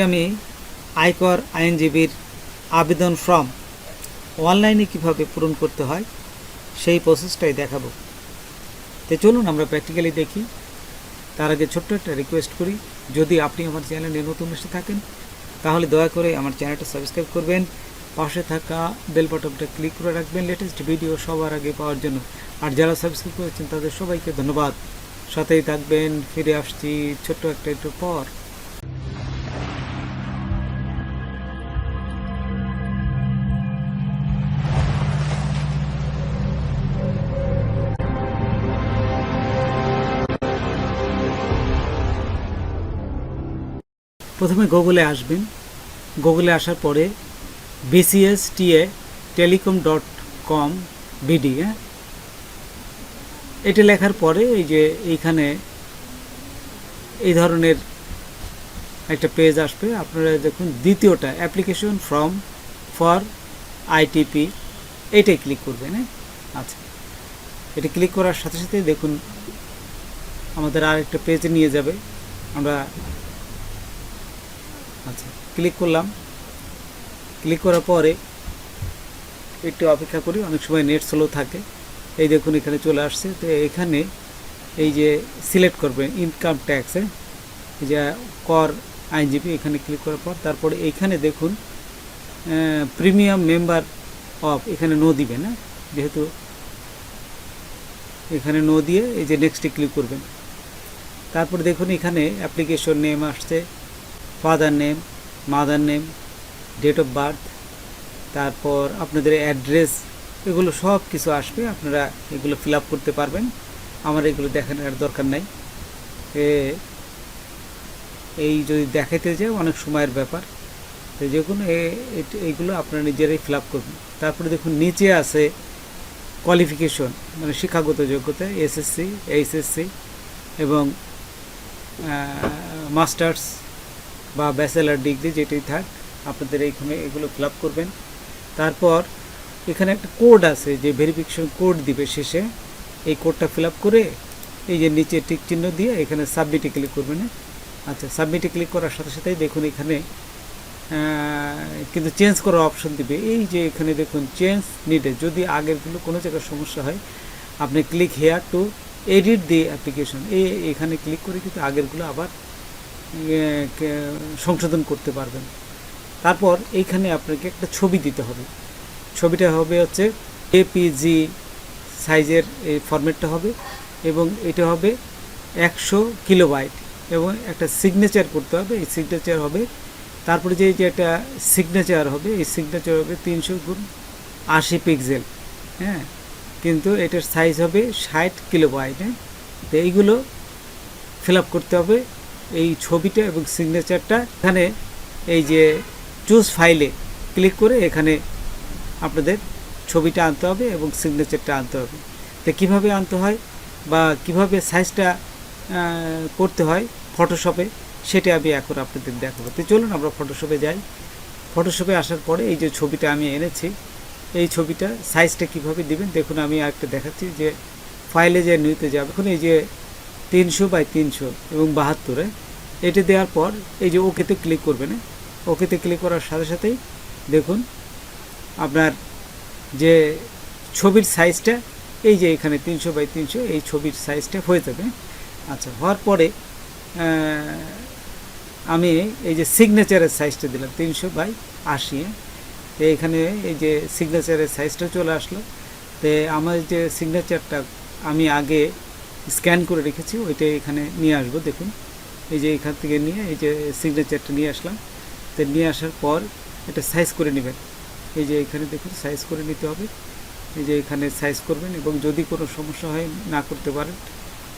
আজকে আমি আয়কর আইনজীবীর আবেদন ফর্ম অনলাইনে কীভাবে পূরণ করতে হয় সেই প্রসেসটাই দেখাবো। তো চলুন আমরা প্র্যাকটিক্যালি দেখি। তার আগে ছোট্ট একটা রিকোয়েস্ট করি। যদি আপনি আমার চ্যানেলে নতুন এসে থাকেন, তাহলে দয়া করে আমার চ্যানেলটা সাবস্ক্রাইব করবেন। পাশে থাকা বেল বাটনটা ক্লিক করে রাখবেন লেটেস্ট ভিডিও সবার আগে পাওয়ার জন্য। আর যারা সাবস্ক্রাইব করেছেন, তাদের সবাইকে ধন্যবাদ। সাথেই থাকবেন, ফিরে আসছি ছোট্ট একটা একটু পর। প্রথমে গুগলে আসবেন। গুগলে আসার পরে BCS TA telecom dot com BD হ্যাঁ? এটা লেখার পরে এই যে এইখানে এই ধরনের একটা পেজ আসবে। আপনারা দেখুন দ্বিতীয়টা, অ্যাপ্লিকেশন ফর্ম, ফর আইটিপি এটাই ক্লিক করবেন হ্যাঁ? আচ্ছা। এটা ক্লিক করার সাথে সাথে দেখুন আমাদের আর একটা পেজে নিয়ে যাবে। আমরা আচ্ছা ক্লিক করলাম। ক্লিক করার পরে একটু অপেক্ষা করি, অনেক সময় নেট স্লো থাকে। এই দেখুন, এখানে চলে আসছে। তো এখানে এই যে সিলেক্ট করবেন ইনকাম ট্যাক্সে যে কর আইনজীবী, এখানে ক্লিক করার পর তারপরে এইখানে দেখুন প্রিমিয়াম মেম্বার অফ এখানে নো দিবেন হ্যাঁ? যেহেতু এখানে নো দিয়ে এই যে নেক্সটে ক্লিক করবেন। তারপরে দেখুন, এখানে অ্যাপ্লিকেশন নেম আসছে। Father name mother name date of birth তারপর আপনাদের অ্যাড্রেস এগুলো সব কিছু আসবে, আপনারা এগুলো ফিল আপ করতে পারবেন। আমার এগুলো দেখানোর দরকার নাই। এই যদি দেখাইতে যায় অনেক সময়ের ব্যাপার। তো যে কোনো এইগুলো আপনারা নিজেরাই ফিল আপ করবেন। তারপরে দেখুন, নিচে আছে কোয়ালিফিকেশন মানে শিক্ষাগত যোগ্যতা এসএসসি এইচএসসি এবং মাস্টার্স বা ব্যাচেলার ডিগ্রি যেটাই থাক, আপনাদের এইখানে এগুলো ফিল করবেন। তারপর এখানে একটা কোড আছে যে ভেরিফিকেশন কোড দিবে শেষে। এই কোডটা ফিল করে এই যে নিচে টিক চিহ্ন দিয়ে এখানে সাবমিটে ক্লিক করবেন হ্যাঁ? আচ্ছা সাবমিটে ক্লিক করার সাথে সাথেই দেখুন এখানে কিন্তু চেঞ্জ করার অপশন দিবে। এই যে এখানে দেখুন চেঞ্জ নিডে যদি আগেরগুলো কোনো জায়গায় সমস্যা হয়, আপনি click here to edit the application এই এখানে ক্লিক করে কিন্তু আগেরগুলো আবার সংশোধন করতে পারবেন। তারপর এইখানে আপনাকে একটা ছবি দিতে হবে। ছবিটা হবে হচ্ছে এপিজি সাইজের এই ফরম্যাটটা হবে এবং এটা হবে একশো কিলোবাইট এবং একটা সিগনেচার করতে হবে। এই সিগনেচার হবে, তারপরে যে যে একটা সিগনেচার হবে, এই সিগনেচার হবে তিনশো গুণ আশি পিক্সেল। হ্যাঁ কিন্তু এটার সাইজ হবে ষাট কিলোবাইট। হ্যাঁ তো এইগুলো ফিল আপ করতে হবে। এই ছবিটা এবং সিগনেচারটা এখানে এই যে চুজ ফাইলে ক্লিক করে এখানে আপনাদের ছবিটা আনতে হবে এবং সিগনেচারটা আনতে হবে। তো কীভাবে আনতে হয় বা কীভাবে সাইজটা করতে হয় ফটোশপে সেটা আমি এখন আপনাদের দেখাবো। তো চলুন আমরা ফটোশপে যাই। ফটোশপে আসার পরে এই যে ছবিটা আমি এনেছি, এই ছবিটা সাইজটা কীভাবে দিবেন? দেখুন, আমি আরেকটা দেখাচ্ছি যে ফাইলে যে নিতে যাবে। এখন এই যে তিনশো বাই তিনশো এবং বাহাত্তরে। এটি দেওয়ার পর এই যে ওকেতে ক্লিক করবেন, ওকেতে ক্লিক করার সাথে সাথেই দেখুন আপনার যে ছবির সাইজটা, এই যে এখানে তিনশো বাই তিনশো, এই ছবির সাইজটা হয়ে যাবে। আচ্ছা হওয়ার পরে আমি এই যে সিগনেচারের সাইজটা দিলাম, তিনশো বাই আশি। তো এখানে এই যে সিগনেচারের সাইজটা চলে আসলো। তো আমার যে সিগনেচারটা, আমি আগে স্ক্যান করে রেখেছি, ওইটা এখানে নিয়ে আসব, দেখুন। এই যে এখান থেকে নিয়ে, এই যে সিগনেচারটা নিয়ে আসলাম। তো নিয়ে আসার পর এটা সাইজ করে নেবেন। এই যে এখানে দেখুন সাইজ করে নিতে হবে। এই যে এখানে সাইজ করবেন এবং যদি কোনো সমস্যা হয়, না করতে পারেন।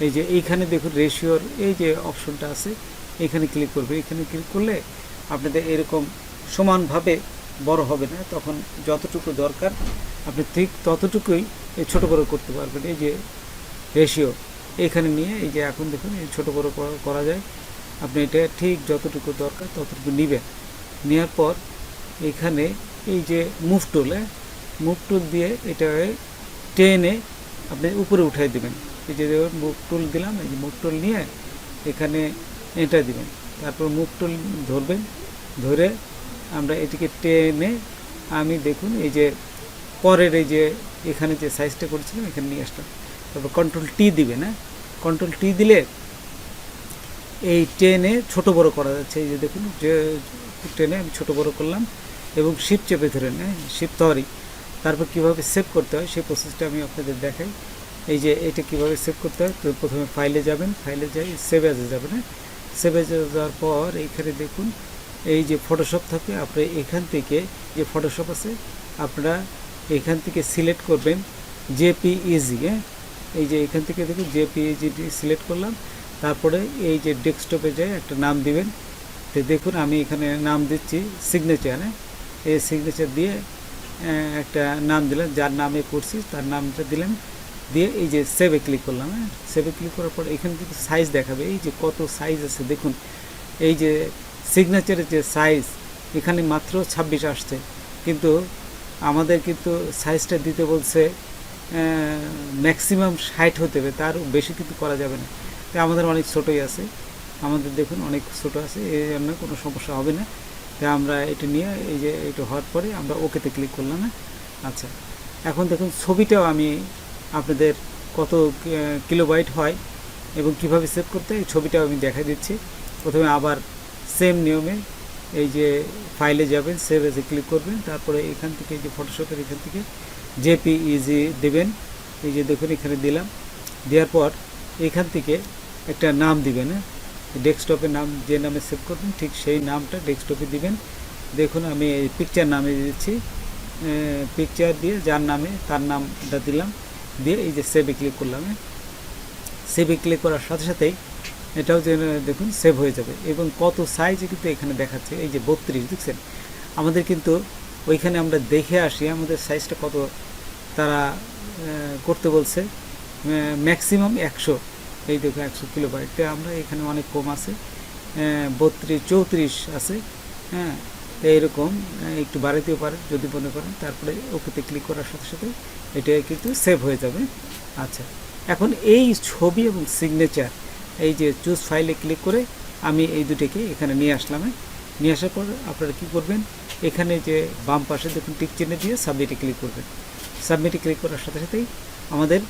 এই যে এইখানে দেখুন রেশিওর এই যে অপশনটা আছে, এখানে ক্লিক করবে। এখানে ক্লিক করলে আপনাদের এরকম সমানভাবে বড় হবে না। তখন যতটুকু দরকার, আপনি ঠিক ততটুকুই ছোটো বড়ো করতে পারবেন। এই যে রেশিও এখানে নিয়ে, এই যে এখন দেখুন, এই ছোটো বড়ো করা যায়। আপনি এটা ঠিক যতটুকু দরকার ততটুকু নেবেন। নেওয়ার পর এখানে এই যে মুভ টুল হ্যাঁ? মুভ টুল দিয়ে এটা টেনে আপনি উপরে উঠাই দেবেন। এই যে মুভ টুল দিলাম, এই যে মুভ টুল নিয়ে এখানে এটা দিবেন। তারপর মুভ টুল ধরবেন, ধরে আমরা এটিকে টেনে আমি দেখুন, এই যে পরের এই যে এখানে যে সাইজটা করেছিলাম, এখানে নিয়ে আসলাম। তারপর কন্ট্রোল টি দিবে না কন্ট্রোল টি দিলে এই টেনে ছোট বড় করা যাচ্ছে। এই যে দেখুন, যে টেনে আমি ছোট বড় করলাম এবং শিপ চেপে ধরে নেয় শিপ তরি তারপর কীভাবে সেভ করতে হয়, সেই প্রসেসটা আমি আপনাদের দেখাই। এই যে এটা কীভাবে সেভ করতে হয়, তো প্রথমে ফাইলে যাবেন ফাইলে যাই সেভ অ্যাজে যাবেন হ্যাঁ? সেভ অ্যাজে যাওয়ার পর এইখানে দেখুন, এই যে ফটোশপ থাকে, আপনি এখান থেকে যে ফটোশপ আছে, আপনারা এখান থেকে সিলেক্ট করবেন জেপিইজি হ্যাঁ? এই যে এখান থেকে দেখুন জেপিইজি সিলেক্ট করলাম, তারপরে এই যে ডেস্কটপে যায় একটা নাম দিবেন, তো দেখুন আমি এখানে নাম দিচ্ছি সিগনেচার হ্যাঁ? এই সিগনেচার দিয়ে একটা নাম দিলাম, যার নামে করছি, তার নামটা দিলাম, দিয়ে এই যে সেভে ক্লিক করলাম হ্যাঁ? সেভে ক্লিক করার পর এখানে কিন্তু সাইজ দেখাবে, এই যে কত সাইজ আছে দেখুন, এই যে সিগনেচারের যে সাইজ এখানে মাত্র ছাব্বিশ আসছে, কিন্তু আমাদের কিন্তু সাইজটা দিতে বলছে ম্যাক্সিমাম ষাট হতে হবে, তার বেশি কিন্তু করা যাবে না। তো আমাদের অনেক ছোটোই আছে। আমাদের দেখুন অনেক ছোটো আছে এই জন্য কোনো সমস্যা হবে না। তাই আমরা এটা নিয়ে, এই যে এটা হওয়ার পরে আমরা ওকেতে ক্লিক করলাম না আচ্ছা। এখন দেখুন ছবিটাও আমি আপনাদের কত কিলোবাইট হয় এবং কীভাবে সেভ করতে এই ছবিটাও আমি দেখা দিচ্ছি। প্রথমে আবার সেম নিয়মে এই যে ফাইলে যাবেন সেভ এসে ক্লিক করবেন, তারপরে এখান থেকে যে ফটোশপের এখান থেকে জেপিইজি দেবেন। এই যে দেখুন, এখানে দিলাম। দেওয়ার পর এখান থেকে একটা নাম দিবেন হ্যাঁ? ডেস্কটপের নাম যে নামে সেভ করবেন, ঠিক সেই নামটা ডেস্কটপে দিবেন। দেখুন, আমি পিকচার নামে দিচ্ছি। পিকচার দিয়ে যার নামে তার নামটা দিলাম। দিয়ে এই যে সেভে ক্লিক করলাম হ্যাঁ? সেভে ক্লিক করার সাথে সাথেই এটাও যে দেখুন সেভ হয়ে যাবে। এবং কত সাইজে কিন্তু এখানে দেখাচ্ছে, এই যে বত্রিশ, দেখছেন? আমাদের কিন্তু ওইখানে আমরা দেখে আসি, আমাদের সাইজটা কত? তারা করতে বলছে ম্যাক্সিমাম একশো। এই দেখো, একশো কিলো বাইটটা আমরা এখানে অনেক কম আছে বত্রিশ, চৌত্রিশ আছে হ্যাঁ এইরকম একটু বাড়াতেও পারে, যদি মনে করেন। তারপরে ওকেতে ক্লিক করার সাথে সাথে এটা কিন্তু সেভ হয়ে যাবে। আচ্ছা এখন এই ছবি এবং সিগনেচার এই যে চুজ ফাইলে ক্লিক করে আমি এই দুটিকে এখানে নিয়ে আসলাম হ্যাঁ? নিয়ে আসার পর আপনারা কী করবেন? এখানে যে বাম পাশে দেখুন টিক চিহ্ন দিয়ে সাবমিটে ক্লিক করবেন। সাবমিটে ক্লিক করার সাথে সাথেই আমাদের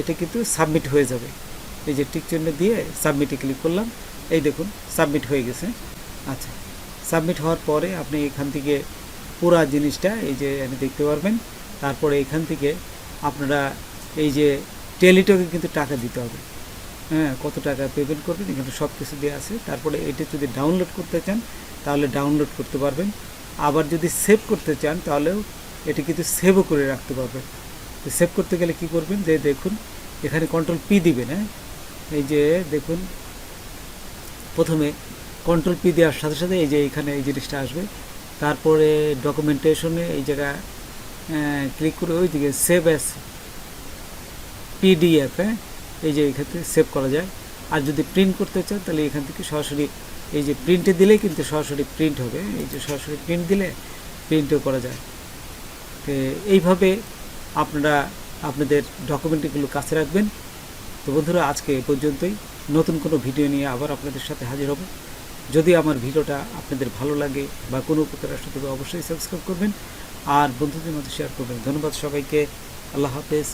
এটা কিন্তু সাবমিট হয়ে যাবে। এই যে টিক চিহ্ন দিয়ে সাবমিটে ক্লিক করলাম, এই দেখুন সাবমিট হয়ে গেছে। আচ্ছা সাবমিট হওয়ার পরে আপনি এখান থেকে পুরা জিনিসটা, এই যে আপনি দেখতে পারবেন, তারপরে এখান থেকে আপনারা এই যে টেলিটকে কিন্তু টাকা দিতে হবে। হ্যাঁ কত টাকা পেমেন্ট করবেন, এখানে সব কিছু দেওয়া আছে। তারপরে এটা যদি ডাউনলোড করতে চান, তাহলে ডাউনলোড করতে পারবেন। আবার যদি সেভ করতে চান, তাহলেও এটা কিন্তু সেভও করে রাখতে পারবেন। তো সেভ করতে গেলে কি করবেন? যে দেখুন, এখানে কন্ট্রোল পি দিবেন হ্যাঁ? এই যে দেখুন, প্রথমে কন্ট্রোল পি দেওয়ার সাথে সাথে এই যে এখানে এই জিনিসটা আসবে। তারপরে ডকুমেন্টেশনে এই জায়গা ক্লিক করে ওই দিকে সেভ অ্যাস পিডিএফ হ্যাঁ? এই যে এখান থেকে সেভ করা যায়। আর যদি প্রিন্ট করতে চান, তাহলে এখান থেকে সরাসরি এই যে প্রিন্টে দিলেই কিন্তু সরাসরি প্রিন্ট হবে। এই যে সরাসরি প্রিন্ট দিলে প্রিন্টও করা যায়। তো এইভাবে আপনারা আপনাদের ডকুমেন্টগুলো কাছে রাখবেন। তো বন্ধুরা, আজকে এ পর্যন্তই। নতুন কোনো ভিডিও নিয়ে আবার আপনাদের সাথে হাজির হব। যদি আমার ভিডিওটা আপনাদের ভালো লাগে বা কোনো উপকার আসে, তবে অবশ্যই সাবস্ক্রাইব করবেন। আর বন্ধুদের মধ্যে শেয়ার করবেন। ধন্যবাদ সবাইকে। আল্লাহ হাফেজ।